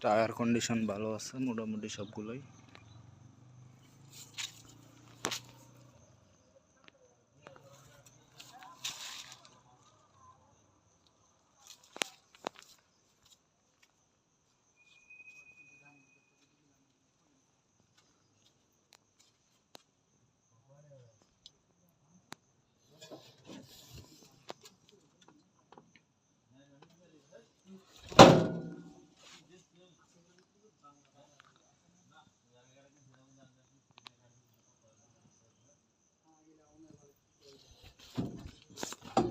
Tyre condition ভালো আছে মোটামুটি সবগুলোই।